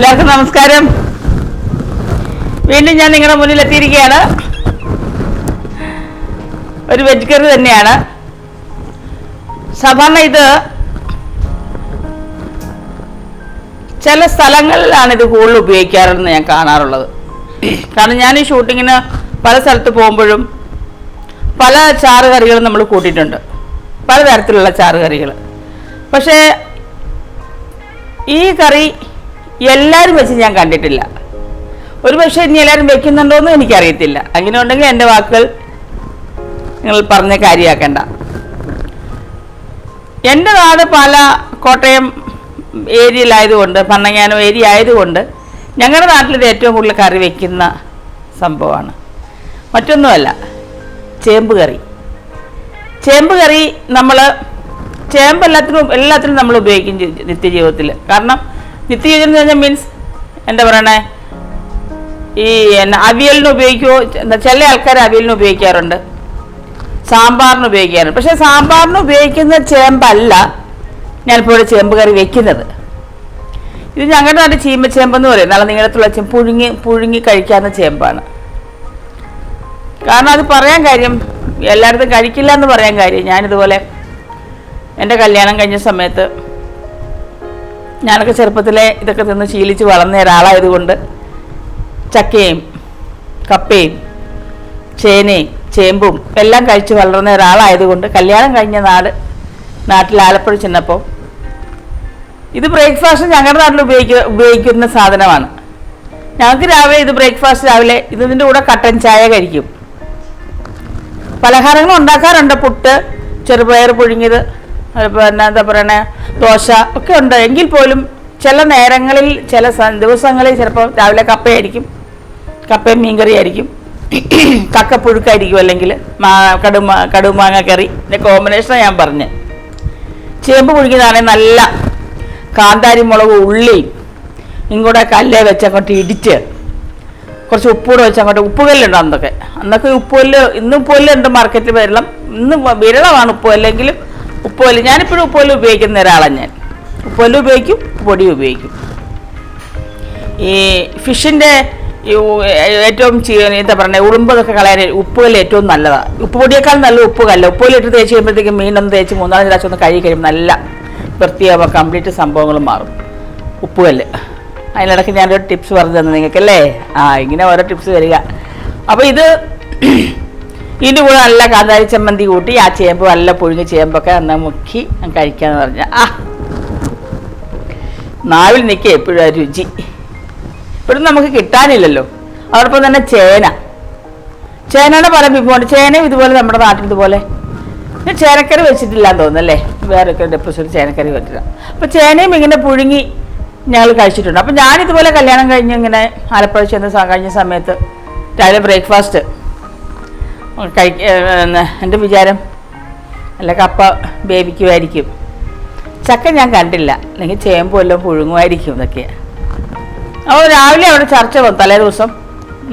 എല്ലാവർക്കും നമസ്കാരം. വീണ്ടും ഞാൻ നിങ്ങളുടെ മുന്നിൽ എത്തിയിരിക്കുകയാണ്. ഒരു വെജ് കറി തന്നെയാണ്. സാധാരണ ഇത് ചില സ്ഥലങ്ങളിലാണ് ഇത് കൂടുതൽ ഉപയോഗിക്കാറെന്ന് ഞാൻ കാണാറുള്ളത്. കാരണം ഞാൻ ഈ ഷൂട്ടിങ്ങിന് പല സ്ഥലത്ത് പോകുമ്പോഴും പല ചാറ് കറികളും നമ്മൾ കൂട്ടിയിട്ടുണ്ട്. പലതരത്തിലുള്ള ചാറ് കറികൾ പക്ഷേ ഈ കറി എല്ലാവരും വെച്ച് ഞാൻ കണ്ടിട്ടില്ല. ഒരു പക്ഷേ ഇനി എല്ലാവരും വെക്കുന്നുണ്ടോയെന്നും എനിക്കറിയത്തില്ല. അങ്ങനെ ഉണ്ടെങ്കിൽ എന്റെ വാക്കുകൾ നിങ്ങൾ പറഞ്ഞ കാര്യമാക്കണ്ട. എന്റെ നാട് പല കോട്ടയം ഏരിയയിലായതുകൊണ്ട് പന്നങ്ങാനം ഏരിയ ആയതുകൊണ്ട് ഞങ്ങളുടെ നാട്ടിലിത് ഏറ്റവും കൂടുതൽ കറി വെക്കുന്ന സംഭവമാണ്. മറ്റൊന്നുമല്ല ചേമ്പ് കറി. ചേമ്പ് കറി നമ്മൾ ചേമ്പ് എല്ലാത്തിനും എല്ലാത്തിനും നമ്മൾ ഉപയോഗിക്കും നിത്യജീവിതത്തിൽ കാരണം നിത്യജീവിതം എന്ന് പറഞ്ഞാൽ മീൻസ് എന്താ പറയണേ? ഈ എന്നാ അവിയലിന് ഉപയോഗിക്കുമോ ചില ആൾക്കാർ അവിയലിന് ഉപയോഗിക്കാറുണ്ട്. സാമ്പാറിന് ഉപയോഗിക്കാറുണ്ട്. പക്ഷേ സാമ്പാറിന് ഉപയോഗിക്കുന്ന ചേമ്പല്ല ഞാനിപ്പോൾ ചേമ്പ് കറി വെക്കുന്നത്. ഇത് ഞങ്ങളുടെ നാട്ടിൽ ചീമച്ചേമ്പെന്ന് പറയും നല്ല നീളത്തുള്ള ചേമ്പ് പുഴുങ്ങി പുഴുങ്ങി കഴിക്കാവുന്ന ചേമ്പാണ്. കാരണം അത് പറയാൻ കാര്യം എല്ലായിടത്തും കഴിക്കില്ല എന്ന് പറയാൻ കാര്യം. ഞാനിതുപോലെ എന്റെ കല്യാണം കഴിഞ്ഞ സമയത്ത് ഞാനൊക്കെ ചെറുപ്പത്തിലെ ഇതൊക്കെ തിന്ന് ശീലിച്ച് വളർന്ന ഒരാളായതുകൊണ്ട് ചക്കയും കപ്പയും ചേനയും ചേമ്പും എല്ലാം കഴിച്ച് വളർന്ന ഒരാളായതുകൊണ്ട് കല്യാണം കഴിഞ്ഞ നാട് നാട്ടിൽ ആലപ്പുഴ ചെന്നപ്പോൾ ഇത് ബ്രേക്ക്ഫാസ്റ്റ് ഞങ്ങളുടെ നാട്ടിൽ ഉപയോഗിക്ക ഉപയോഗിക്കുന്ന സാധനമാണ്. ഞങ്ങൾക്ക് രാവിലെ ഇത് ബ്രേക്ക്ഫാസ്റ്റ് രാവിലെ ഇതിന്റെ കൂടെ കട്ടൻ ചായ കഴിക്കും. പലഹാരങ്ങൾ ഉണ്ടാക്കാറുണ്ട് പുട്ട് ചെറുപയർ പുഴുങ്ങിയത് പിന്നെ എന്താ പറയണേ? ദോശ ഒക്കെ ഉണ്ട്. എങ്കിൽ പോലും ചില നേരങ്ങളിൽ ചില ദിവസങ്ങളിൽ ചിലപ്പോൾ രാവിലെ കപ്പയായിരിക്കും. കപ്പയും മീൻകറി ആയിരിക്കും. കക്കപ്പുഴുക്കായിരിക്കും അല്ലെങ്കിൽ മാ കടുമാ കടുമാങ്ങ കറി. ഇതിന്റെ കോമ്പിനേഷനാണ് ഞാൻ പറഞ്ഞത് ചേമ്പ് പുഴുക്കുന്നതാണെങ്കിൽ നല്ല കാന്താരി മുളക് ഉള്ളിയും ഇങ്ങോട്ട് കല്ലേ വെച്ച് അങ്ങോട്ട് ഇടിച്ച് കുറച്ച് ഉപ്പൂടെ വെച്ച് അങ്ങോട്ട് ഉപ്പുകല്ലുണ്ട് അന്നൊക്കെ. അന്നൊക്കെ ഉപ്പുകല്ല് ഇന്ന് ഉപ്പുകല്ലുണ്ട് മാർക്കറ്റിൽ വരണം ഇന്ന് വിരളമാണ് ഉപ്പ് ഉപ്പുകല്ലെങ്കിലും ഉപ്പുകല്ല് ഞാനിപ്പോഴും ഉപ്പുകല്ല് ഉപയോഗിക്കുന്ന ഒരാളാണ് ഞാൻ. ഉപ്പുകല്ല് ഉപയോഗിക്കും പൊടി ഉപയോഗിക്കും. ഈ ഫിഷിന്റെ ഏറ്റവും എന്താ പറയുക ഉളുമ്പതൊക്കെ കളയാൻ ഉപ്പുകല്ല് ഏറ്റവും നല്ലതാണ് ഉപ്പ് പൊടിയേക്കാൾ നല്ല ഉപ്പ് കല്ല് ഉപ്പുകല്ല് ഇട്ട് തേച്ച് കഴിയുമ്പോഴത്തേക്കും മീനൊന്ന് തേച്ച് മൂന്നാൽ പ്രാവശ്യം ഒന്ന് കഴുകി കഴിയുമ്പോൾ നല്ല വൃത്തിയാവുക കംപ്ലീറ്റ് സംഭവങ്ങൾ മാറും. ഉപ്പുകല്ല് അതിനിടയ്ക്ക് ഞാനൊരു ടിപ്സ് പറഞ്ഞു തന്നു നിങ്ങൾക്കല്ലേ? ആ ഇങ്ങനെ ഓരോ ടിപ്സ് വരിക അപ്പോൾ ഇത് ഇതിന്റെ കൂടെ നല്ല കാന്താരി ചമ്മന്തി കൂട്ടി ആ ചേമ്പ് നല്ല പുഴുങ്ങി ചേമ്പൊക്കെ എന്നാൽ മുക്കി കഴിക്കാന്ന് പറഞ്ഞ. ആ. നാവിൽ നിൽക്കുക എപ്പോഴും രുചി. ഇപ്പോഴും നമുക്ക് കിട്ടാനില്ലല്ലോ. അതോടൊപ്പം തന്നെ ചേന. ചേനയുടെ പല വിഭവമുണ്ട്. ചേനയും ഇതുപോലെ നമ്മുടെ നാട്ടിൽ ഇതുപോലെ. ചേനക്കറി വെച്ചിട്ടില്ല എന്ന് തോന്നുന്നല്ലേ വേറെ ഒക്കെ എപ്പിസോഡ് ചേനക്കറി വെച്ചിട്ടില്ല അപ്പോൾ ചേനയും ഇങ്ങനെ പുഴുങ്ങി ഞങ്ങൾ കഴിച്ചിട്ടുണ്ട്. അപ്പോൾ ഞാനിതുപോലെ കല്യാണം കഴിഞ്ഞ് ഇങ്ങനെ ആലപ്പുഴ ചെന്ന് കഴിഞ്ഞ സമയത്ത് രാവിലെ ബ്രേക്ക്ഫാസ്റ്റ് കഴിക്ക എന്റെ വിചാരം അല്ല കപ്പ വേവിക്കുമായിരിക്കും ചക്ക ഞാൻ കണ്ടില്ല. അല്ലെങ്കിൽ ചേമ്പ് വല്ലതും പുഴുങ്ങുമായിരിക്കും ഇതൊക്കെ. അപ്പോൾ രാവിലെ അവിടെ ചർച്ച വന്നു തലേ ദിവസം.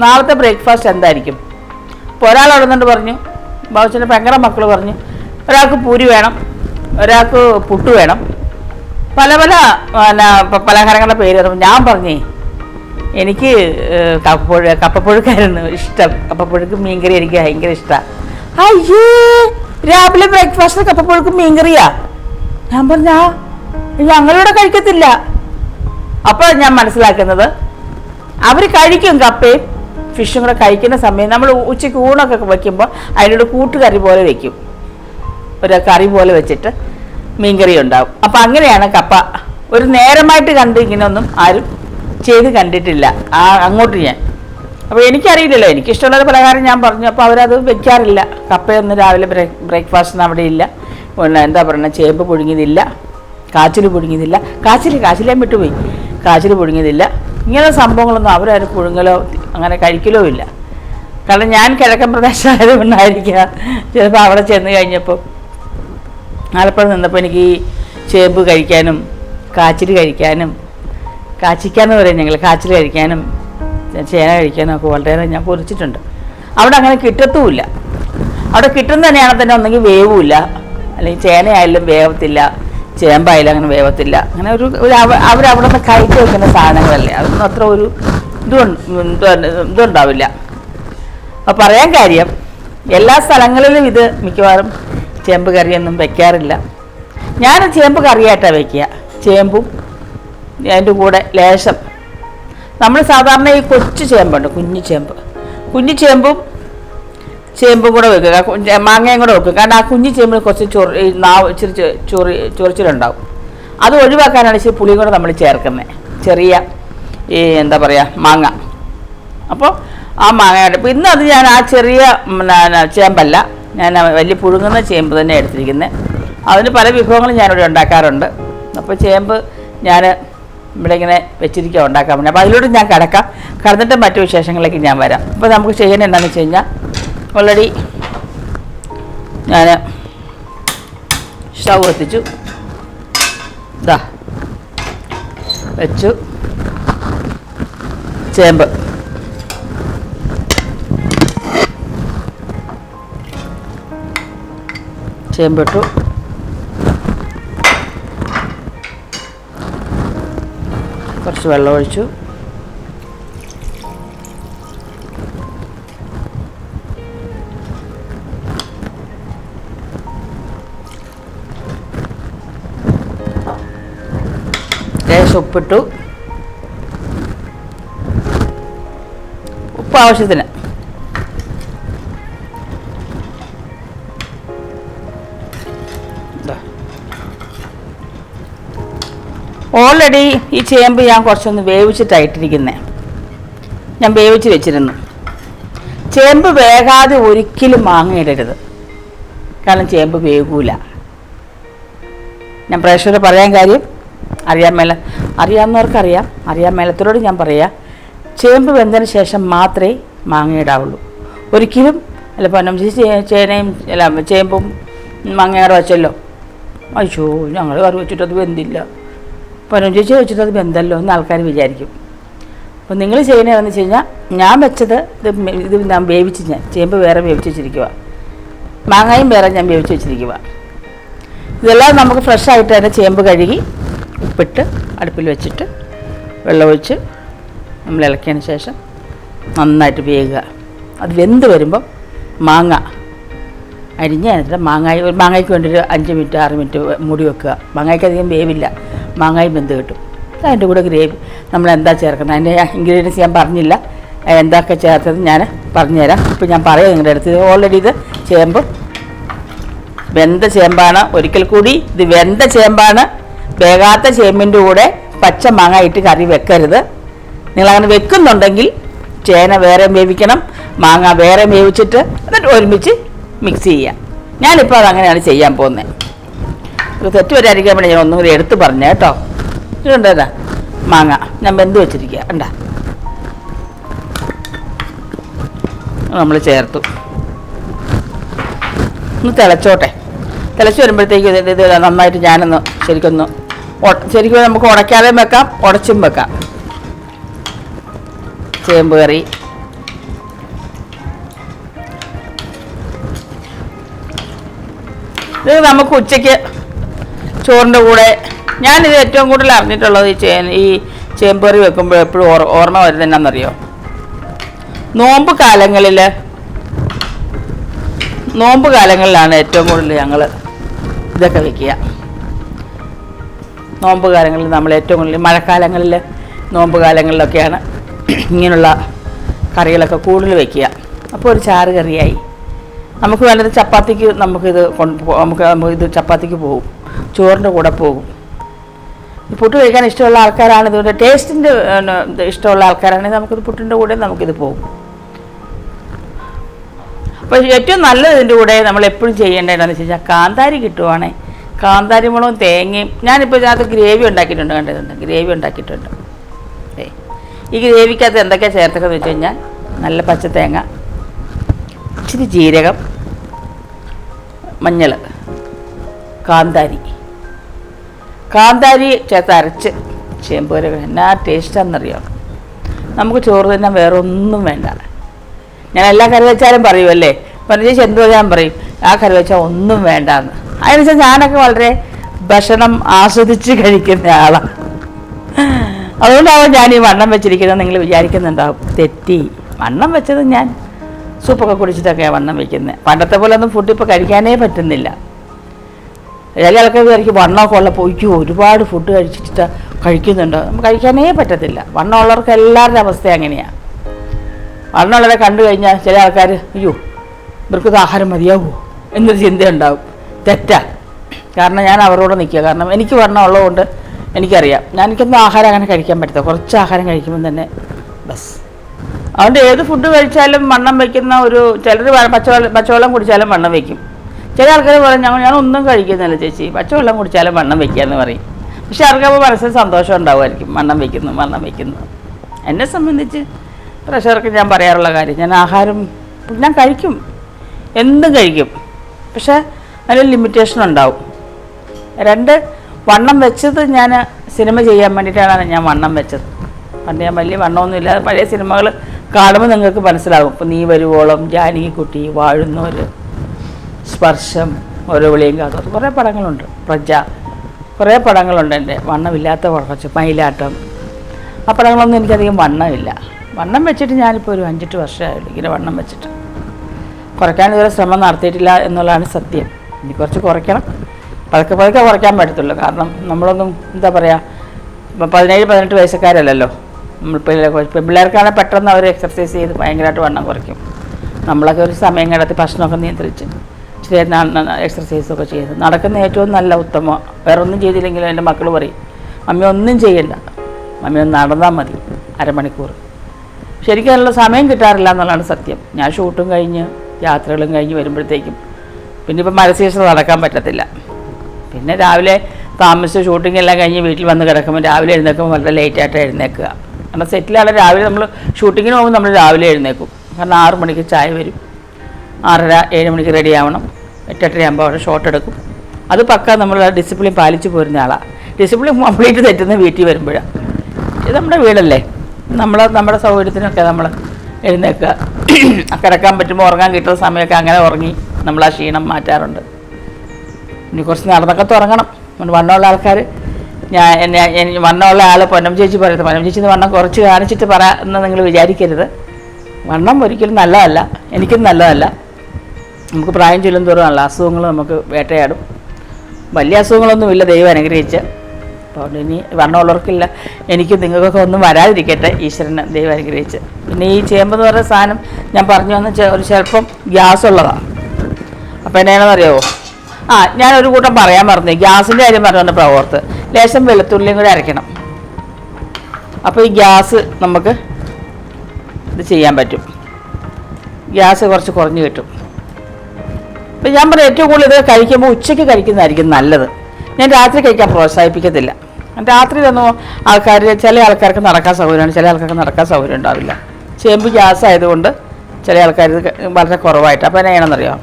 നാളത്തെ ബ്രേക്ക്ഫാസ്റ്റ് എന്തായിരിക്കും? ഇപ്പോൾ ഒരാൾ അവിടെ നിന്നിട്ട് പറഞ്ഞു ബാബുച്ചന്റെ ഭയങ്കര മക്കൾ പറഞ്ഞു ഒരാൾക്ക് പൂരി വേണം ഒരാൾക്ക് പുട്ട് വേണം. പല പല പലഹാരങ്ങളുടെ പേര് ഞാൻ പറഞ്ഞേ എനിക്ക് കപ്പപ്പുഴ കപ്പപ്പുഴുക്കായിരുന്നു ഇഷ്ടം. കപ്പപ്പുഴുക്ക് മീൻകറി എനിക്ക് ഭയങ്കര ഇഷ്ടമാണ് അയ്യേ രാവിലെ ബ്രേക്ക്ഫാസ്റ്റ് കപ്പപ്പുഴുക്കും മീൻകറിയാ? ഞാൻ പറഞ്ഞാ ഞങ്ങളിവിടെ കഴിക്കത്തില്ല. അപ്പോൾ ഞാൻ മനസ്സിലാക്കുന്നത് അവർ കഴിക്കും കപ്പയും ഫിഷും കൂടെ കഴിക്കുന്ന സമയം നമ്മൾ ഉച്ചയ്ക്ക് ഊണൊക്കെ വെക്കുമ്പോൾ അതിനോട് കൂട്ടുകറി പോലെ വെക്കും. ഒരു കറി പോലെ വെച്ചിട്ട് മീൻകറി ഉണ്ടാവും. അപ്പം അങ്ങനെയാണ് കപ്പ. ഒരു നേരമായിട്ട് കണ്ട് ഇങ്ങനെയൊന്നും ആരും ചെയ്ത് കണ്ടിട്ടില്ല. ആ അങ്ങോട്ട് ഞാൻ. അപ്പോൾ എനിക്കറിയില്ലല്ലോ. എനിക്കിഷ്ടമുള്ള പലഹാരം ഞാൻ പറഞ്ഞു. അപ്പോൾ അവരത് വെക്കാറില്ല. കപ്പയൊന്നും രാവിലെ ബ്രേക്ക് ബ്രേക്ക്ഫാസ്റ്റ് അവിടെ ഇല്ല പിന്നെ എന്താ പറയുക ചേമ്പ് പുഴുങ്ങിയതില്ല. കാച്ചിൽ പുഴുങ്ങിയതില്ല. കാച്ചിൽ ഞാൻ വിട്ടുപോയി. കാച്ചിൽ പുഴുങ്ങിയതില്ല. ഇങ്ങനെ സംഭവങ്ങളൊന്നും അവരാരും പുഴുങ്ങലോ അങ്ങനെ കഴിക്കലോ ഇല്ല. കാരണം ഞാൻ കിഴക്കൻ പ്രദേശമായത് കൊണ്ടായിരിക്കുക ചിലപ്പോൾ അവിടെ ചെന്ന് കഴിഞ്ഞപ്പോൾ ആലപ്പുഴ നിന്നപ്പോൾ എനിക്ക് ഈ ചേമ്പ് കഴിക്കാനും കാച്ചിൽ കഴിക്കാനും കാച്ചിക്കാന്ന് പറയും ഞങ്ങൾ കാച്ചിൽ കഴിക്കാനും ചേന കഴിക്കാനും ഒക്കെ വളരെ ഞാൻ പൊരിച്ചിട്ടുണ്ട് അവിടെ അങ്ങനെ കിട്ടത്തുമില്ല. അവിടെ കിട്ടുന്ന തന്നെയാണ് തന്നെ ഒന്നെങ്കിൽ വേവില്ല അല്ലെങ്കിൽ ചേനയായാലും വേവത്തില്ല. ചേമ്പായാലും അങ്ങനെ വേവത്തില്ല. അങ്ങനെ ഒരു ഒരു അവ- അവരവിടെ നിന്ന് കയറ്റി വെക്കുന്ന സാധനങ്ങളല്ലേ. അതൊന്നും അത്ര ഒരു ഇതും ഇതുണ്ടാവില്ല അപ്പോൾ പറയാൻ കാര്യം എല്ലാ സ്ഥലങ്ങളിലും ഇത് മിക്കവാറും ചേമ്പ് കറിയൊന്നും വെക്കാറില്ല. ഞാൻ ചേമ്പ് കറിയായിട്ടാണ് വെക്കുക. ചേമ്പും അതിന്റെ കൂടെ ലേശം. നമ്മൾ സാധാരണ ഈ കൊച്ചു ചേമ്പുണ്ട് കുഞ്ഞു ചേമ്പ്. കുഞ്ഞു ചേമ്പും ചേമ്പും കൂടെ വെക്കുക. മാങ്ങയും കൂടെ വെക്കുക. കാരണം ആ കുഞ്ഞു ചേമ്പിൽ കുറച്ച് ചൊറി നാവ് ഇച്ചിരി ചൊറി ചൊറിച്ചിലുണ്ടാവും. അത് ഒഴിവാക്കാനാണ് ഇച്ചിരി പുളിയും കൂടെ നമ്മൾ ചേർക്കുന്നത് ചെറിയ ഈ എന്താ പറയുക മാങ്ങ. അപ്പോൾ ആ മാങ്ങയുടെ ഇപ്പം ഇന്ന് അത് ഞാൻ ആ ചെറിയ ചേമ്പല്ല. ഞാൻ വലിയ പുഴുങ്ങുന്ന ചേമ്പ് തന്നെ എടുത്തിരിക്കുന്നത് അതിന് പല വിഭവങ്ങളും ഞാനിവിടെ ഉണ്ടാക്കാറുണ്ട്. അപ്പോൾ ചേമ്പ് ഞാൻ ഇവിടെ ഇങ്ങനെ വെച്ചിരിക്കുക ഉണ്ടാക്കാൻ പറ്റും അപ്പോൾ അതിലൂടെ ഞാൻ കിടക്കാം. കടന്നിട്ട് മറ്റു വിശേഷങ്ങളിലേക്ക് ഞാൻ വരാം. അപ്പോൾ നമുക്ക് ചെയ്യാൻ എന്താണെന്ന് വെച്ച് കഴിഞ്ഞാൽ ഓൾറെഡി ഞാൻ സ്റ്റൗ എത്തിച്ചു. ഇതാ വെച്ചു. ചേമ്പ്. ചേമ്പിട്ടു. കുറച്ച് വെള്ളം ഒഴിച്ചു. ഉപ്പിട്ടു. ഉപ്പ് ആവശ്യത്തിന്. ഓൾറെഡി ഈ ചേമ്പ് ഞാൻ കുറച്ചൊന്ന് വേവിച്ചിട്ടായിട്ടിരിക്കുന്നത് ഞാൻ വേവിച്ച് വെച്ചിരുന്നു. ചേമ്പ് വേകാതെ ഒരിക്കലും മാങ്ങയിടരുത്. കാരണം ചേമ്പ് വേകൂല. ഞാൻ പ്രേക്ഷകരോട് പറയാൻ കാര്യം അറിയാൻ മേല അറിയാവുന്നവർക്കറിയാം അറിയാൻ മേലത്തോട് ഞാൻ പറയാം ചേമ്പ് വെന്തതിന് ശേഷം മാത്രമേ മാങ്ങയിടാവുള്ളൂ. ഒരിക്കലും അല്ല പൊന്നം ചേച്ചി ചേ- ചേനയും അല്ല ചേമ്പും മാങ്ങയുടെ വെച്ചല്ലോ. അയ്യോ ഞങ്ങൾ കറി വെച്ചിട്ടത് വെന്തില്ല. പൊന്നം ചേച്ചി വെച്ചിട്ട് അത് ബന്ധമല്ലോ എന്ന് ആൾക്കാർ വിചാരിക്കും. അപ്പോൾ നിങ്ങൾ ചെയ്യുന്നതെന്ന് വെച്ച് കഴിഞ്ഞാൽ ഞാൻ വെച്ചത് ഇത് ഇത് ഞാൻ വേവിച്ച് ഞാൻ ചേമ്പ് വേറെ വേവിച്ച് വെച്ചിരിക്കുക മാങ്ങയും വേറെ ഞാൻ വേവിച്ച് വെച്ചിരിക്കുക ഇതെല്ലാം നമുക്ക് ഫ്രഷ് ആയിട്ട് തന്നെ ചേമ്പ് കഴുകി ഉപ്പിട്ട് അടുപ്പിൽ വെച്ചിട്ട് വെള്ളമൊഴിച്ച് നമ്മൾ ഇളക്കിയതിന് ശേഷം നന്നായിട്ട് വേകുക അത് വെന്ത് വരുമ്പം മാങ്ങ അരിഞ്ഞ് അതിന്റെ മാങ്ങായി മാങ്ങയ്ക്ക് വേണ്ടി ഒരു അഞ്ച് മിനിറ്റ് ആറ് മിനിറ്റ് മൂടി വെക്കുക. മാങ്ങയ്ക്ക് അധികം വേവില്ല. മാങ്ങായും വെന്ത് കിട്ടും. അതിന്റെ കൂടെ ഗ്രേവി നമ്മൾ എന്താ ചേർക്കുന്നത്? അതിന്റെ ഇൻഗ്രീഡിയൻസ് ഞാൻ പറഞ്ഞില്ല. എന്തൊക്കെ ചേർത്തത് ഞാൻ പറഞ്ഞുതരാം. ഇപ്പം ഞാൻ പറയാം നിങ്ങളുടെ അടുത്ത്. ഓൾറെഡി ഇത് ചേമ്പ്. വെന്ത ചേമ്പാണ്. ഒരിക്കൽ കൂടി ഇത് വെന്ത ചേമ്പാണ്. വേകാത്ത ചേമ്പിന്റെ കൂടെ പച്ച മാങ്ങ ഇട്ട് കറി വെക്കരുത്. നിങ്ങളങ്ങനെ വെക്കുന്നുണ്ടെങ്കിൽ ചേന വേറെ വേവിക്കണം മാങ്ങ വേറെ വേവിച്ചിട്ട് എന്നിട്ട് ഒരുമിച്ച് മിക്സ് ചെയ്യാം. ഞാനിപ്പോൾ അതങ്ങനെയാണ് ചെയ്യാൻ പോകുന്നത്. തെറ്റ് വരാതിരിക്കാൻ വേണ്ടി ഞാൻ ഒന്നും കൂടി എടുത്ത് പറഞ്ഞു കേട്ടോ. ഇതുണ്ടതാ മാങ്ങ. ഞാൻ ബന്ധ വെച്ചിരിക്കുക ഉണ്ട നമ്മൾ ചേർത്തു. ഒന്ന് തിളച്ചോട്ടെ. തിളച്ച് വരുമ്പോഴത്തേക്ക് ഇത് ഇത് നന്നായിട്ട് ഞാനൊന്ന് ശരിക്കൊന്ന് ശരിക്കും നമുക്ക് ഉടയ്ക്കാതെയും വെക്കാം ഉടച്ചും വെക്കാം. ചേമ്പ് കറി. ഇത് നമുക്ക് ഉച്ചയ്ക്ക് ചോറിന്റെ കൂടെ ഞാനിത് ഏറ്റവും കൂടുതൽ അറിഞ്ഞിട്ടുള്ളത് ഈ ചേ ഈ ചേമ്പ് കറി വെക്കുമ്പോൾ എപ്പോഴും ഓർ ഓർമ്മ വരുന്നത് എന്നാണെന്നറിയോ നോമ്പ് കാലങ്ങളിൽ നോമ്പ് കാലങ്ങളിലാണ് ഏറ്റവും കൂടുതൽ ഞങ്ങൾ ഇതൊക്കെ വെക്കുക. നോമ്പ് കാലങ്ങളിൽ നമ്മൾ ഏറ്റവും കൂടുതൽ മഴക്കാലങ്ങളിൽ നോമ്പ് കാലങ്ങളിലൊക്കെയാണ് ഇങ്ങനെയുള്ള കറികളൊക്കെ കൂടുതൽ വെക്കുക. അപ്പോൾ ഒരു ചാറ് കറിയായി. നമുക്ക് വേണ്ടത് ചപ്പാത്തിക്ക് നമുക്കിത് കൊണ്ട് നമുക്ക് ഇത് ചപ്പാത്തിക്ക് പോകും. ചോറിന്റെ കൂടെ പോകും. പുട്ട് കഴിക്കാൻ ഇഷ്ടമുള്ള ആൾക്കാരാണ്. ഇതുകൊണ്ട് ടേസ്റ്റിന്റെ ഇഷ്ടമുള്ള ആൾക്കാരാണെങ്കിൽ നമുക്കിത് പുട്ടിന്റെ കൂടെ നമുക്കിത് പോകും. അപ്പോൾ ഏറ്റവും നല്ലത് ഇതിന്റെ കൂടെ നമ്മൾ എപ്പോഴും ചെയ്യേണ്ടതെന്ന് വെച്ച് കഴിഞ്ഞാൽ കാന്താരി കിട്ടുവാണേ. കാന്താരി മുളകും തേങ്ങയും ഞാനിപ്പോൾ ഇതിനകത്ത് ഗ്രേവി ഉണ്ടാക്കിയിട്ടുണ്ട് കണ്ടിട്ടുണ്ട് ഗ്രേവി ഉണ്ടാക്കിയിട്ടുണ്ട്. ഈ ഗ്രേവിക്കകത്ത് എന്തൊക്കെയാണ് ചേർത്തൊക്കെ വെച്ച് കഴിഞ്ഞാൽ നല്ല പച്ച തേങ്ങ ഇച്ചിരി ജീരകം മഞ്ഞൾ കാന്താരി. കാന്താരി ചേർത്ത് അരച്ച് ചേമ്പ് കറി എന്നാ ടേസ്റ്റാണെന്നറിയാം നമുക്ക് ചോറ് തന്നെ വേറെ ഒന്നും വേണ്ട. ഞാൻ എല്ലാ കറി വെച്ചാലും പറയുമല്ലേ പറഞ്ഞ ചേച്ചി എന്ത് ഞാൻ പറയും? ആ കറി വെച്ചാൽ ഒന്നും വേണ്ടാന്ന്. അതിനുവെച്ചാൽ ഞാനൊക്കെ വളരെ ഭക്ഷണം ആസ്വദിച്ച് കഴിക്കുന്ന ആളാണ് അതുകൊണ്ടാവും ഞാൻ ഈ വണ്ണം വെച്ചിരിക്കുന്നത് നിങ്ങൾ വിചാരിക്കുന്നുണ്ടാവും. തെറ്റി. വണ്ണം വെച്ചത് ഞാൻ സൂപ്പൊക്കെ കുടിച്ചിട്ടൊക്കെയാണ് വണ്ണം വെക്കുന്നത് പണ്ടത്തെ പോലെ ഒന്നും ഫുഡ് ഇപ്പോൾ കഴിക്കാനേ പറ്റുന്നില്ല. ചില ആൾക്കാർ വിചാരിക്കും വണ്ണമൊക്കെ ഉള്ളപ്പോൾ ഒഴിക്കും ഒരുപാട് ഫുഡ് കഴിച്ചിട്ട് കഴിക്കുന്നുണ്ട്. നമുക്ക് കഴിക്കാനേ പറ്റത്തില്ല. വണ്ണമുള്ളവർക്ക് എല്ലാവരുടെ അവസ്ഥ അങ്ങനെയാണ് വണ്ണമുള്ളവരെ കണ്ടു കഴിഞ്ഞാൽ ചില ആൾക്കാർ അയ്യോ ഇവർക്ക് ആഹാരം മതിയാവുമോ എന്നൊരു ചിന്തയുണ്ടാവും. തെറ്റാ. കാരണം ഞാൻ അവരോട് നിൽക്കുക. കാരണം എനിക്ക് വണ്ണം ഉള്ളതുകൊണ്ട് എനിക്കറിയാം. ഞാൻ എനിക്കൊന്നും ആഹാരം അങ്ങനെ കഴിക്കാൻ പറ്റില്ല കുറച്ച് ആഹാരം കഴിക്കുമ്പോൾ തന്നെ ബസ്. അതുകൊണ്ട് ഏത് ഫുഡ് കഴിച്ചാലും വണ്ണം വയ്ക്കുന്ന ഒരു ചിലർ പച്ചവെള്ളം പച്ചവെള്ളം കുടിച്ചാലും വണ്ണം വയ്ക്കും. ചില ആൾക്കാർ പറയും ഞങ്ങൾ ഞാൻ ഒന്നും കഴിക്കുന്നില്ല ചേച്ചി. പച്ചവെള്ളം കുടിച്ചാലും വണ്ണം വെക്കാന്ന് പറയും. പക്ഷെ അവർക്കപ്പോൾ മനസ്സിൽ സന്തോഷം ഉണ്ടാവുമായിരിക്കും. വണ്ണം വെക്കുന്നു വണ്ണം വെക്കുന്നു. എന്നെ സംബന്ധിച്ച് പ്രഷർക്ക് ഞാൻ പറയാറുള്ള കാര്യം ഞാൻ ആഹാരം ഞാൻ കഴിക്കും. എന്തും കഴിക്കും. പക്ഷേ അതിന് ലിമിറ്റേഷൻ ഉണ്ടാവും. രണ്ട് വണ്ണം വെച്ചത് ഞാൻ സിനിമ ചെയ്യാൻ വേണ്ടിയിട്ടാണ് ഞാൻ വണ്ണം വെച്ചത്. പണ്ട് ഞാൻ വലിയ വണ്ണമൊന്നും ഇല്ലാതെ പഴയ സിനിമകൾ കാണുമ്പോൾ നിങ്ങൾക്ക് മനസ്സിലാകും ഇപ്പം നീ വരുവോളം ജാനകിക്കുട്ടി വാഴുന്നവർ സ്പർശം ഓരോ വിളിയും കാത്തോട്ട് കുറേ പടങ്ങളുണ്ട്. പ്രജ കുറേ പടങ്ങളുണ്ട് എന്റെ. വണ്ണമില്ലാത്ത കുറച്ച് മയിലാട്ടം. ആ പടങ്ങളൊന്നും എനിക്കധികം വണ്ണമില്ല. വണ്ണം വെച്ചിട്ട് ഞാനിപ്പോൾ ഒരു അഞ്ചെട്ട് വർഷമായുള്ളൂ ഇങ്ങനെ വണ്ണം വെച്ചിട്ട്. കുറയ്ക്കാൻ ഇതുവരെ ശ്രമം നടത്തിയിട്ടില്ല എന്നുള്ളതാണ് സത്യം. ഇനി കുറച്ച് കുറയ്ക്കണം. പതുക്കെ പതുക്കെ കുറയ്ക്കാൻ പറ്റത്തുള്ളൂ. കാരണം നമ്മളൊന്നും എന്താ പറയുക പതിനേഴ് പതിനെട്ട് വയസ്സക്കാരല്ലല്ലോ നമ്മൾ പെൺപിള്ളേർക്കാണെങ്കിൽ പെട്ടെന്ന് അവർ എക്സർസൈസ് ചെയ്ത് ഭയങ്കരമായിട്ട് വണ്ണം കുറയ്ക്കും. നമ്മളൊക്കെ ഒരു സമയം കണ്ടെത്തി ഭക്ഷണമൊക്കെ നിയന്ത്രിച്ച്. എക്സർസൈസൊക്കെ ചെയ്ത് നടക്കുന്ന ഏറ്റവും നല്ല ഉത്തമ. വേറെ ഒന്നും ചെയ്തില്ലെങ്കിലും എന്റെ മക്കൾ പറയും മമ്മി ഒന്നും ചെയ്യണ്ട. മമ്മി ഒന്ന് നടന്നാൽ മതി. അരമണിക്കൂർ. ശരിക്കും അതിനുള്ള സമയം കിട്ടാറില്ല എന്നുള്ളതാണ് സത്യം. ഞാൻ ഷൂട്ടും കഴിഞ്ഞ് യാത്രകളും കഴിഞ്ഞ് വരുമ്പോഴത്തേക്കും പിന്നെ ഇപ്പം മഴ നടക്കാൻ പറ്റത്തില്ല. പിന്നെ രാവിലെ താമസിച്ച് ഷൂട്ടിംഗ് എല്ലാം കഴിഞ്ഞ് വീട്ടിൽ വന്ന് കിടക്കുമ്പോൾ രാവിലെ എഴുന്നേൽക്കുമ്പോൾ വളരെ ലേറ്റായിട്ട് എഴുന്നേക്കുക കാരണം സെറ്റിലാണ് രാവിലെ നമ്മൾ ഷൂട്ടിങ്ങിന് പോകുമ്പോൾ നമ്മൾ രാവിലെ എഴുന്നേക്കും കാരണം ആറ് മണിക്ക് ചായ വരും. ആറര ഏഴ് മണിക്ക് റെഡി ആവണം. എട്ടെട്ടര ആകുമ്പോൾ അവിടെ ഷോട്ട് എടുക്കും. അത് പക്ക നമ്മൾ ഡിസിപ്ലിൻ പാലിച്ചു പോരുന്ന ആളാണ് ഡിസിപ്ലിൻ കംപ്ലീറ്റ് തെറ്റുന്ന വീട്ടിൽ വരുമ്പോഴാണ് ഇത് നമ്മുടെ വീടല്ലേ? നമ്മൾ നമ്മുടെ സൗകര്യത്തിനൊക്കെ നമ്മൾ എഴുന്നേൽക്കുക. കിടക്കാൻ പറ്റുമ്പോൾ ഉറങ്ങാൻ കിട്ടുന്ന സമയമൊക്കെ അങ്ങനെ ഉറങ്ങി നമ്മൾ ആ ക്ഷീണം മാറ്റാറുണ്ട്. ഇനി കുറച്ച് നടന്നൊക്കെ അതുകൊണ്ട് വണ്ണമുള്ള ആൾക്കാർ ഞാൻ വണ്ണമുള്ള ആൾ പൊന്നം ചേച്ചി പറയുന്നത് പൊന്നം ചേച്ചി വണ്ണം കുറച്ച് കാണിച്ചിട്ട് പറ എന്ന് നിങ്ങൾ വിചാരിക്കരുത്. വണ്ണം ഒരിക്കലും നല്ലതല്ല. എനിക്കും നല്ലതല്ല. നമുക്ക് പ്രായം ചൊല്ലും തോറും നല്ല അസുഖങ്ങൾ നമുക്ക് വേട്ടയാടും. വലിയ അസുഖങ്ങളൊന്നുമില്ല ദൈവം അനുഗ്രഹിച്ച്. അതുകൊണ്ട് ഇനി വരണമുള്ളവർക്കില്ല എനിക്കും നിങ്ങൾക്കൊക്കെ ഒന്നും വരാതിരിക്കട്ടെ ഈശ്വരനെ ദൈവം അനുഗ്രഹിച്ച്. പിന്നെ ഈ ചേമ്പെന്ന് പറയുന്ന സാധനം ഞാൻ പറഞ്ഞു വന്ന ഒരു ചിലപ്പം ഗ്യാസ് ഉള്ളതാണ് അപ്പോൾ എന്നാണെന്ന് അറിയാമോ ആ ഞാൻ ഒരു കൂട്ടം പറയാൻ പറഞ്ഞു ഗ്യാസിന്റെ കാര്യം പറഞ്ഞു തന്നെ ഓർത്ത് ലേശം വെളുത്തുള്ളിയും കൂടി അരയ്ക്കണം. അപ്പോൾ ഈ ഗ്യാസ് നമുക്ക് ഇത് ചെയ്യാൻ പറ്റും. ഗ്യാസ് കുറച്ച് കുറഞ്ഞ് കിട്ടും. ഇപ്പം ഞാൻ പറയാം ഏറ്റവും കൂടുതൽ ഇത് കഴിക്കുമ്പോൾ ഉച്ചയ്ക്ക് കഴിക്കുന്നതായിരിക്കും നല്ലത്. ഞാൻ രാത്രി കഴിക്കാൻ പ്രോത്സാഹിപ്പിക്കത്തില്ല. രാത്രിയിലൊന്നും ആൾക്കാർ ചില ആൾക്കാർക്ക് നടക്കാൻ സൗകര്യമാണ് ചില ആൾക്കാർക്ക് നടക്കാൻ സൗകര്യം ഉണ്ടാവില്ല. ചേമ്പ് ഗ്യാസ് ആയതുകൊണ്ട് ചില ആൾക്കാർ ഇത് വളരെ കുറവായിട്ട്. അപ്പോൾ എന്നാ ചെയ്യണമെന്നറിയാം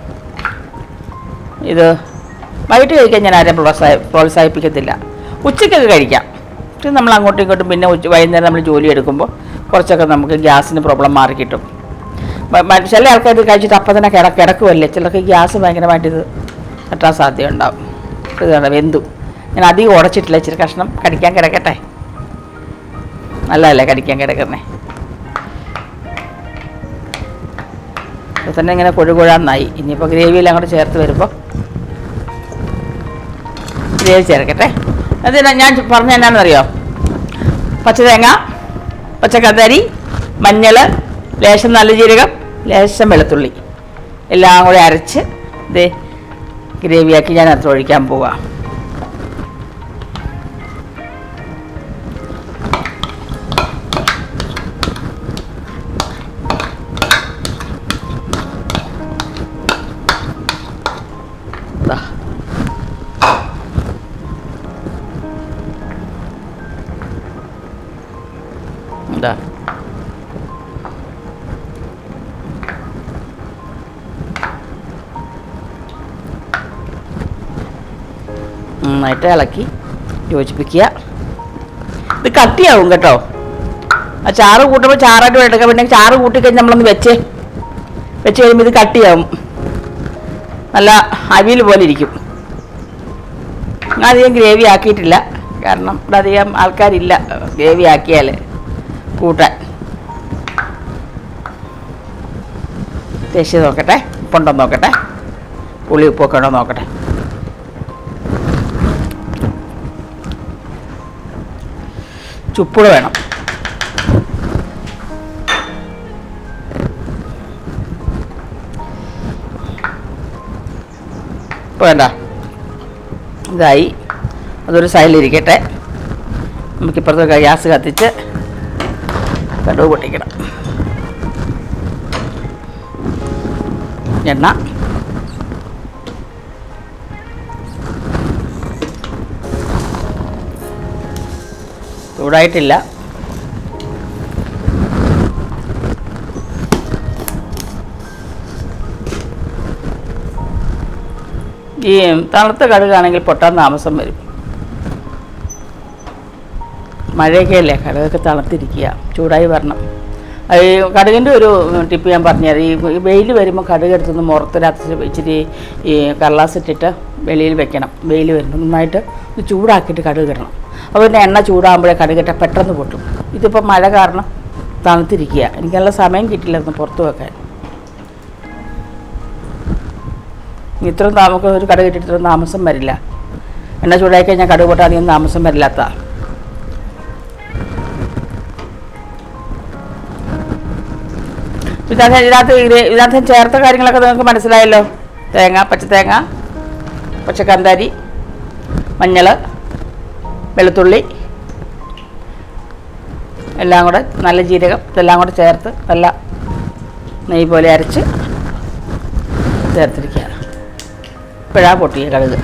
ഇത് വൈകിട്ട് കഴിക്കാൻ ഞാൻ ആരെയും പ്രോത്സാഹി പ്രോത്സാഹിപ്പിക്കത്തില്ല. ഉച്ചയ്ക്കൊക്കെ കഴിക്കാം. നമ്മൾ അങ്ങോട്ടും ഇങ്ങോട്ടും പിന്നെ വൈകുന്നേരം നമ്മൾ ജോലി എടുക്കുമ്പോൾ കുറച്ചൊക്കെ നമുക്ക് ഗ്യാസിന് പ്രോബ്ലം മാറി കിട്ടും ചില ആൾക്കാർ ഇത് കഴിച്ചിട്ട് അപ്പം തന്നെ കിട കിടക്കുമല്ലേ ചിലർക്ക് ഗ്യാസ് ഭയങ്കരമായിട്ട് ഇത് തട്ടാൻ സാധ്യത ഉണ്ടാവും ഇതാണ് വെന്തു. ഞാൻ അധികം ഉടച്ചിട്ടില്ല ഇച്ചിരി കഷ്ണം കടിക്കാൻ കിടക്കട്ടെ. നല്ലതല്ലേ കടിക്കാൻ കിടക്കുന്നേ? ഇപ്പോൾ തന്നെ ഇങ്ങനെ കൊഴുകൊഴാന്നായി. ഇനിയിപ്പോൾ ഗ്രേവിയെല്ലാം കൂടെ ചേർത്ത് വരുമ്പോൾ ഗ്രേവി ചേർക്കട്ടെ. അത് ഞാൻ പറഞ്ഞ എന്നാണെന്നറിയോ? പച്ചതേങ്ങ പച്ചക്കത്തരി മഞ്ഞൾ ലേശം നല്ല ജീരകം ലേശം വെളുത്തുള്ളി. എല്ലാം കൂടെ അരച്ച് ഇത് ഗ്രേവിയാക്കി ഞാൻ അത്ര ഒഴിക്കാൻ പോവാം. നന്നായിട്ട് ഇളക്കി യോജിപ്പിക്കുക. ഇത് കട്ടിയാവും കേട്ടോ. ആ ചാറ് കൂട്ടുമ്പോൾ ചാറായിട്ട് എടുക്കാം. പിന്നെ ചാറ് കൂട്ടിക്കഴിഞ്ഞ് നമ്മളൊന്ന് വെച്ചേ വെച്ച് കഴിയുമ്പോൾ ഇത് കട്ടിയാവും. നല്ല അവിയൽ പോലെ ഇരിക്കും. അധികം ഗ്രേവി ആക്കിയിട്ടില്ല. കാരണം ഇവിടെ അധികം ആൾക്കാരില്ല ഗ്രേവി ആക്കിയാൽ കൂട്ടാൻ. ടേസ്റ്റ് നോക്കട്ടെ ഉപ്പുണ്ടോ നോക്കട്ടെ പുളി ഉപ്പൊക്കെ ഉണ്ടോ നോക്കട്ടെ. ചുപ്പുള വേണം. ഇപ്പോൾ വേണ്ട ഇതായി. അതൊരു സൈഡിലിരിക്കട്ടെ നമുക്കിപ്പുറത്തൊക്കെ ഗ്യാസ് കത്തിച്ച് കടുവ് പൊട്ടിക്കണം. എണ്ണ. ചൂടായിട്ടില്ല. ഈ തണുത്ത കടുകാണെങ്കിൽ പൊട്ടാൻ താമസം വരും. മഴയൊക്കെ അല്ലേ? കടുകൊക്കെ തണുത്തിരിക്കുക. ചൂടായി വരണം. ഈ കടുകിന്റെ ഒരു ടിപ്പ് ഞാൻ പറഞ്ഞുതരാം. ഈ വെയിൽ വരുമ്പോൾ കടുക് എടുത്തൊന്ന് മുറത്തിനകത്ത് ഇച്ചിരി ഈ കടലാസ് ഇട്ടിട്ട് വെളിയിൽ വെക്കണം. വെയിൽ വരുമ്പോൾ നന്നായിട്ട് ചൂടാക്കിയിട്ട് കടുക് ഇടണം. പിന്നെ എണ്ണ ചൂടാകുമ്പോഴേ കടുകട്ട പെട്ടെന്ന് പൊട്ടും. ഇതിപ്പോൾ മഴ കാരണം തണുത്തിരിക്കുക. എനിക്ക് നല്ല സമയം കിട്ടില്ലായിരുന്നു പുറത്ത് വെക്കാൻ. ഇത്രയും നമുക്ക് ഒരു കടുക് ഇത്രയും താമസം വരില്ല. എണ്ണ ചൂടാക്കി കഴിഞ്ഞാൽ കടുക് അധികം താമസം വരില്ലാത്ത. ഇതിനകത്ത് ഇതിനകത്ത് ഇതിനകത്ത് ചേർത്ത കാര്യങ്ങളൊക്കെ നിങ്ങൾക്ക് മനസ്സിലായല്ലോ. തേങ്ങ പച്ചത്തേങ്ങ പച്ചക്കന്താരി മഞ്ഞൾ വെളുത്തുള്ളി എല്ലാം കൂടെ നല്ല ജീരകം ഇതെല്ലാം കൂടെ ചേർത്ത് നല്ല നെയ്യ് പോലെ അരച്ച് ചേർത്തിരിക്കുക ഇപ്പോഴാ പൊട്ടിയ കടുക്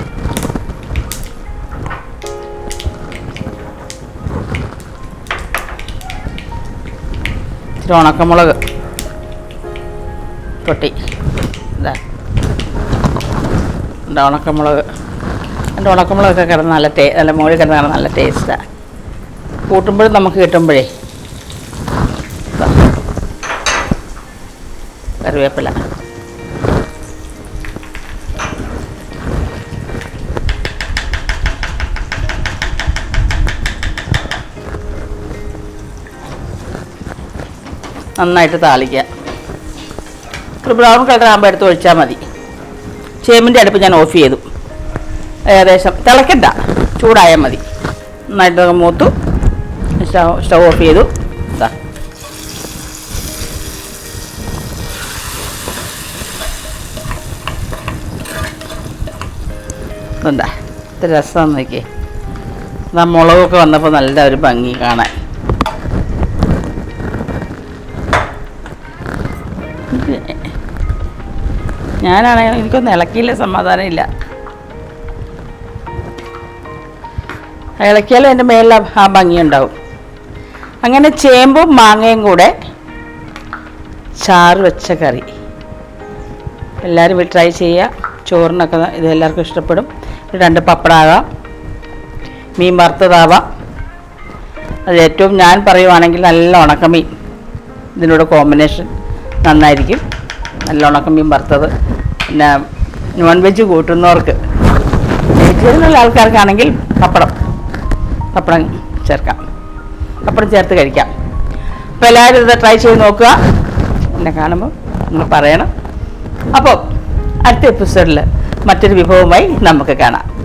ഇച്ചിരി ഉണക്കമുളക് പൊട്ടി. ഇതാ ഉണക്കമുളക്. എന്റെ ഉണക്കമുളകൊക്കെ കിടന്ന് നല്ല ടേ നല്ല മുകളിൽ കിടന്ന് കിടന്ന് നല്ല ടേസ്റ്റാണ് കൂട്ടുമ്പോഴും നമുക്ക് കിട്ടുമ്പോഴേ. കറിവേപ്പില. നന്നായിട്ട് താളിക്കുക. ഒരു ബ്രൗൺ കളർ ആകുമ്പോൾ എടുത്ത് ഒഴിച്ചാൽ മതി. ചേമ്പിന്റെ അടുപ്പ് ഞാൻ ഓഫ് ചെയ്തു. ഏകദേശം തിളക്കണ്ട ചൂടായാൽ മതി. നന്നായിട്ട് മൂത്തു. സ്റ്റവ് ഓഫ് ചെയ്തു. ഇതാ ഇതുണ്ടാ? ഇത് നോക്കിയേ. എന്നാ മുളകൊക്കെ വന്നപ്പോൾ നല്ല ഒരു ഭംഗി കാണാൻ. ഞാനാണെങ്കിൽ എനിക്കൊന്നും ഇളക്കിയില്ല സമാധാനം ഇളക്കിയാലും അതിന്റെ മേലിൽ ആ- ഭംഗിയുണ്ടാവും. അങ്ങനെ ചേമ്പും മാങ്ങയും കൂടെ ചാറ് വെച്ച കറി. എല്ലാവരും ട്രൈ ചെയ്യുക. ചോറിനൊക്കെ ഇത് എല്ലാവർക്കും ഇഷ്ടപ്പെടും. രണ്ട് പപ്പടാകാം. മീൻ വറുത്തതാവാം. അത് ഏറ്റവും ഞാൻ പറയുവാണെങ്കിൽ നല്ല ഉണക്കമീൻ. ഇതിനോട് കോമ്പിനേഷൻ നന്നായിരിക്കും. നല്ല ഉണക്കമീൻ വറുത്തത്. പിന്നെ നോൺ വെജ് കൂട്ടുന്നവർക്ക് വെജ് ആൾക്കാർക്കാണെങ്കിൽ പപ്പടം. പപ്പടം ചേർക്കാം. പപ്പടം ചേർത്ത് കഴിക്കാം. അപ്പോൾ എല്ലാവരും ഇത് ട്രൈ ചെയ്ത് നോക്കുക. എന്നെ കാണുമ്പോൾ നിങ്ങൾ പറയണം. അപ്പോൾ അടുത്ത എപ്പിസോഡിൽ മറ്റൊരു വിഭവമായി നമുക്ക് കാണാം.